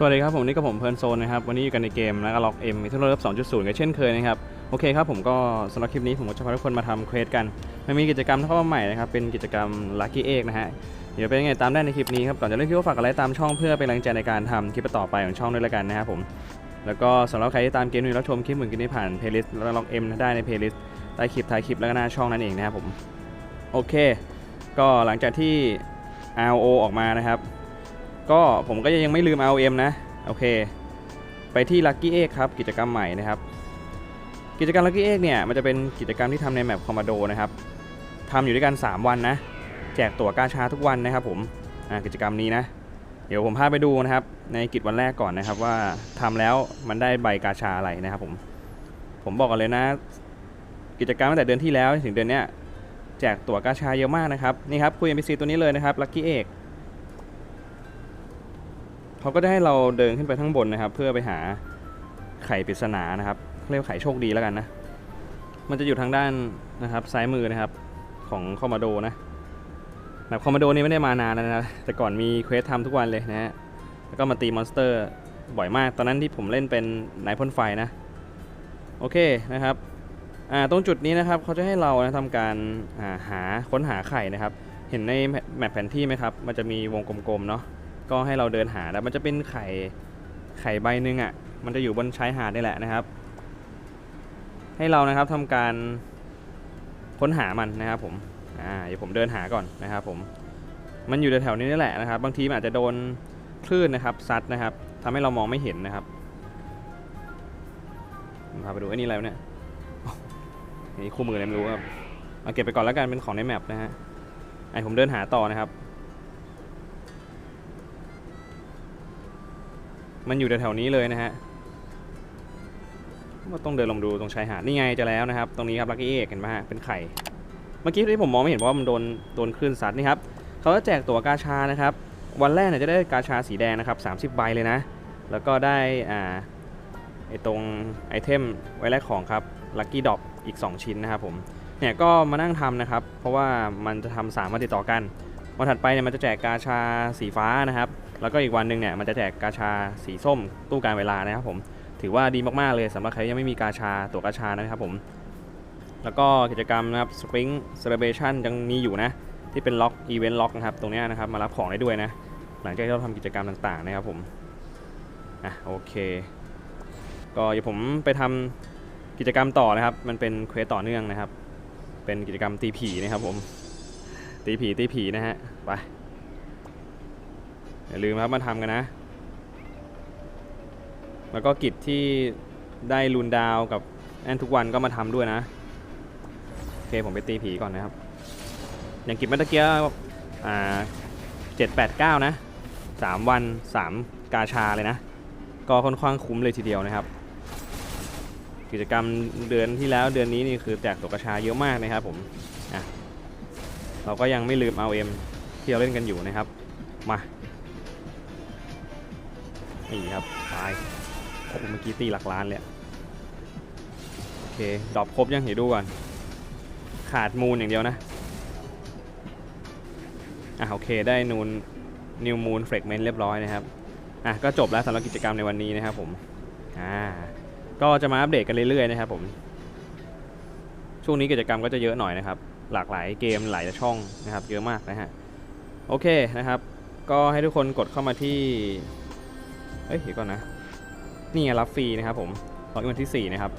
สวัสดีครับผมนี่ก็ผมเพลินโซนนะครับวันนี้อยู่กันในเกมแล้วก็ล็อกเอ็มมิทัลเลิฟ2.0กันเช่นเคยนะครับโอเคครับผมก็สำหรับคลิปนี้ผมก็จะพาทุกคนมาทำเควสกันมันมีกิจกรรมเข้ามาใหม่นะครับเป็นกิจกรรม Lucky Egg นะฮะเดี๋ยวเป็นยังไงตามได้ในคลิปนี้ครับก่อนจะเริ่มคลิปก็ฝากกดไลค์ตามช่องเพื่อเป็นแรงใจในการทำคลิปต่อไปของช่องด้วยละกันนะครับผมแล้วก็สำหรับใครที่ตามเกมนี้แล้วชมคลิปเหมือนกันนี้ผ่านเพลย์ลิสต์ล็อกเอ็มได้ในเพลย์ลิสต์ใต้คลิปท้ายคลิปแล้วก็หน้าช่องนั่นเองนะครับผมโอเค ก็หลังจากที่ RO ออกมานะครับ ก็ผมก็ยังไม่ลืม ROM นะ โอเค ไปที่ Lucky Egg ครับ กิจกรรมใหม่นะครับ กิจกรรม Lucky Egg เนี่ย มันจะเป็นกิจกรรมที่ทำในแมปคอมมานโดนะครับทำอยู่ด้วยกัน 3 วันนะ แจกตั๋วกาชาทุกวันนะครับผมกิจกรรมนี้นะ เดี๋ยวผมพาไปดูนะครับ ในกิจวันแรกก่อนนะครับว่าทำแล้วมันได้ใบกาชาอะไรนะครับผม ผมบอกกันเลยนะ กิจกรรมตั้งแต่เดือนที่แล้วถึงเดือนนี้แจกตั๋วกาชาเยอะมากนะครับ นี่ครับคุย NPC ตัวนี้เลยนะครับ Lucky Egg เขาก็จะให้เราเดินขึ้นไปข้างบนนะครับ เพื่อไปหาไข่ปริศนานะครับเรียกว่าไข่โชคดีแล้วกันนะ มันจะอยู่ทางด้านนะครับซ้ายมือนะครับของคอมมาโดนะแบบคอมมาโดนี่ไม่ได้มานานแล้วนะแต่ก่อนมีเควสทำทุกวันเลยนะฮะแล้วก็มาตีมอนสเตอร์บ่อยมาก ตอนนั้นที่ผมเล่นเป็นนายพ่นไฟนะ โอเคนะครับอ่าตรงจุดนี้นะครับเขาจะให้เรานะทำการอ่าหาค้นหาไข่นะครับ เห็นในแมปแผนที่ไหมครับ มันจะมีวงกลมๆเนาะ ก็ให้เราเดินหาแล้วมันจะเป็นไข่ไข่ใบหนึ่งอะ่ะ มันจะอยู่บนชายหาดนี่แหละนะครับ ให้เรานะครับทำการค้นหามันนะครับผมอ่าเดี๋ยวผมเดินหาก่อนนะครับผมมันอยู่แถวๆนี้นี่แหละนะครับ บางทีมันอาจจะโดนคลื่นนะครับซัดนะครับทำให้เรามองไม่เห็นนะครับมพาไปดูไอ้นี่อะไรวเนี่ยนนี่คู่มืออะไรไม่รู้ครับเอาเก็บไปก่อนแล้วกันเป็นของในแมปนะฮะไอผมเดินหาต่อนะครับ มันอยู่แถวๆนี้เลยนะฮะก็ต้องเดินลงดูตรงชายหาดนี่ไงจะแล้วนะครับ ตรงนี้ครับลักกี้เอกเห็นไหมฮะเป็นไข่ เมื่อกี้ที่ผมมองไม่เห็นเพราะว่ามันโดนโดนคลื่นซัดนี่ครับเขาจะแจกตั๋วกาชานะครับ วันแรกเนี่ยจะได้กาชาสีแดงนะครับ30 ใบเลยนะ แล้วก็ได้อ่าไอตรงไอเทมไว้แลกของครับลัคกี้ดอปอีก 2 ชิ้นนะครับผมเนี่ยก็มานั่งทำนะครับ เพราะว่ามันจะทำสามวันติดต่อกันวันถัดไปเนี่ยมันจะแจกกาชาสีฟ้านะครับ แล้วก็อีกวันหนึ่งเนี่ยมันจะแจกกาชาสีส้มตู้การเวลานะครับผมถือว่าดีมากๆเลยสำหรับใครยังไม่มีกาชาตัวกาชานะครับผมแล้วก็กิจกรรมนะครับ Spring Celebration ยังมีอยู่นะ ที่เป็นล็อกอีเวนต์ล็อกนะครับตรงนี้นะครับมารับของได้ด้วยนะ หลังจากที่เราทำกิจกรรมต่างๆนะครับผมอะโอเค ก็เดี๋ยวผมไปทำกิจกรรมต่อนะครับ มันเป็นเควสต่อเนื่องนะครับ เป็นกิจกรรมตีผีนะครับผมตีผีตีผีนะฮะไป อย่าลืมครับมาทำกันนะ แล้วก็กิจที่ได้ลูนดาวกับแอนทุกวันก็มาทำด้วยนะ โอเคผมไปตีผีก่อนนะครับ อย่างกิจเมื่อตะเกียอ่าเจ็ดแปดเก้านะสามวันสามกาชาเลยนะ ก็ค่อนข้างคุ้มเลยทีเดียวนะครับ กิจกรรมเดือนที่แล้วเดือนนี้นี่คือแจกตัวกระชาเยอะมากนะครับผมอะเราก็ยังไม่ลืมเอาเอ็มที่เราเล่นกันอยู่นะครับ มา นี่ครับตายโอ้เมื่อกี้ตีหลักล้านเลยโอเคดรอปครบยังเดี๋ยวดูก่อน ขาดมูลอย่างเดียวนะ อะโอเคได้นูนนิวมูนเฟรกเมนต์เรียบร้อยนะครับ อะก็จบแล้วสำหรับกิจกรรมในวันนี้นะครับผม อ่า ก็จะมาอัปเดตกันเรื่อยๆนะครับผม ช่วงนี้กิจกรรมก็จะเยอะหน่อยนะครับ หลากหลายเกมหลายช่องนะครับ เยอะมากนะฮะ โอเคนะครับ ก็ให้ทุกคนกดเข้ามาที่ เอ้ยเดี๋ยวก่อนนะ นี่ไงรับฟรีนะครับผมลอกอินวันที่ 4 นะครับ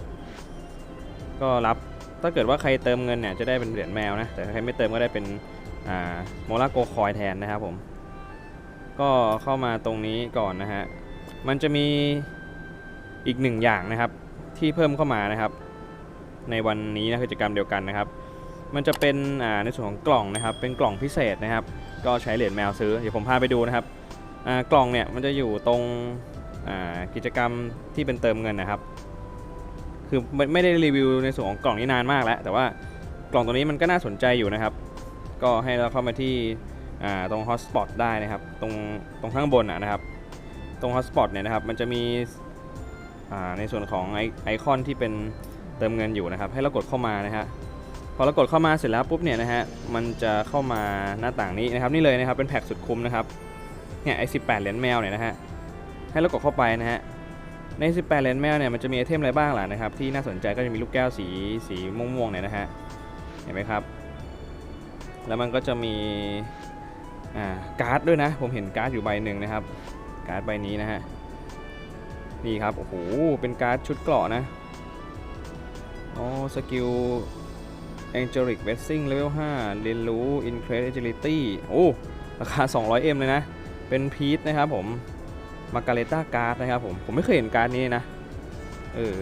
ก็รับ ถ้าเกิดว่าใครเติมเงินเนี่ยจะได้เป็นเหรียญแมวนะ แต่ถ้าใครไม่เติมก็ได้เป็นอ่าโมลาโกคอยแทนนะครับผม ก็เข้ามาตรงนี้ก่อนนะฮะ มันจะมีอีกหนึ่งอย่างนะครับที่เพิ่มเข้ามานะครับ ในวันนี้นะกิจกรรมเดียวกันนะครับ มันจะเป็นในส่วนของกล่องนะครับ เป็นกล่องพิเศษนะครับ ก็ใช้เหรียญแมวซื้อ เดี๋ยวผมพาไปดูนะครับ กล่องเนี่ยมันจะอยู่ตรงกิจกรรมที่เป็นเติมเงินนะครับ คือไม่ไม่ได้รีวิวในส่วนของกล่องนี้นานมากแล้ว แต่ว่ากล่องตัวนี้มันก็น่าสนใจอยู่นะครับ ก็ให้เราเข้ามาที่ตรง hotspot ได้นะครับ ตรงตรงข้างบนนะครับ ตรง hotspot เนี่ยนะครับ มันจะมีในส่วนของไอไอคอนที่เป็นเติมเงินอยู่นะครับ ให้เรากดเข้ามานะฮะพอเรากดเข้ามาเสร็จแล้วปุ๊บเนี่ยนะฮะ มันจะเข้ามาหน้าต่างนี้นะครับ นี่เลยนะครับ เป็นแพ็กสุดคุ้มนะครับ เนี่ยไอ้สิเหรียญแมวเนี่ยนะฮะให้เรากดเข้าไปนะฮะใน 18 เหรียญแมวเนี่ยมันจะมีไอเทมอะไรบ้างล่ะนะครับที่น่าสนใจก็จะมีลูกแก้วสีสีม่วงๆเนี่ยนะฮะเห็นไหมครับ แล้วมันก็จะมีอ่าการ์ดด้วยนะ ผมเห็นการ์ดอยู่ใบหนึ่งนะครับ การ์ดใบนี้นะฮะนี่ครับโอ้โหเป็นการ์ดชุดเกราะนะอ๋อสกิล Angelic v e s t i n g Level 5เรียนรู้ Increase Agility โอ้ราคา 200M เลยนะ เป็นพีทนะครับผมมาการเลต้าการ์ดนะครับผมผมไม่เคยเห็นการ์ดนี้นะเออ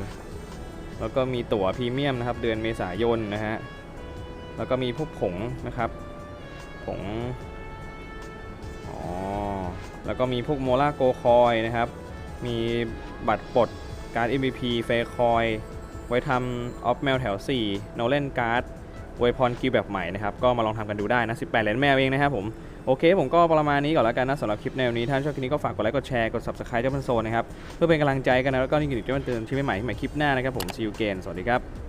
แล้วก็มีตั๋วพรีเมียมนะครับเดือนเมษายนนะฮะแล้วก็มีพวกผงนะครับผงอ๋อแล้วก็มีพวกโมล่าโกคอยนะครับมีบัตรปลดการ์ด MVP เฟคอยไว้ทำออฟแมวแถว4โนเล่นการ์ดอวพรกิลแบบใหม่นะครับก็มาลองทำกันดูได้นะ 18 เหรียญแมวเองนะครับผม โอเค ผมก็ประมาณนี้ก่อนแล้วกันนะสำหรับคลิปแนวนี้ ถ้าชอบคลิปนี้ก็ฝากกดไลค์กดแชร์กด subscribe เจ้าพันโซนนะครับ เพื่อเป็นกำลังใจกันนะแล้วก็นี่คือเจ้าพันเตือนที่ใหม่ใหม่คลิปหน้านะครับผม see you again สวัสดีครับ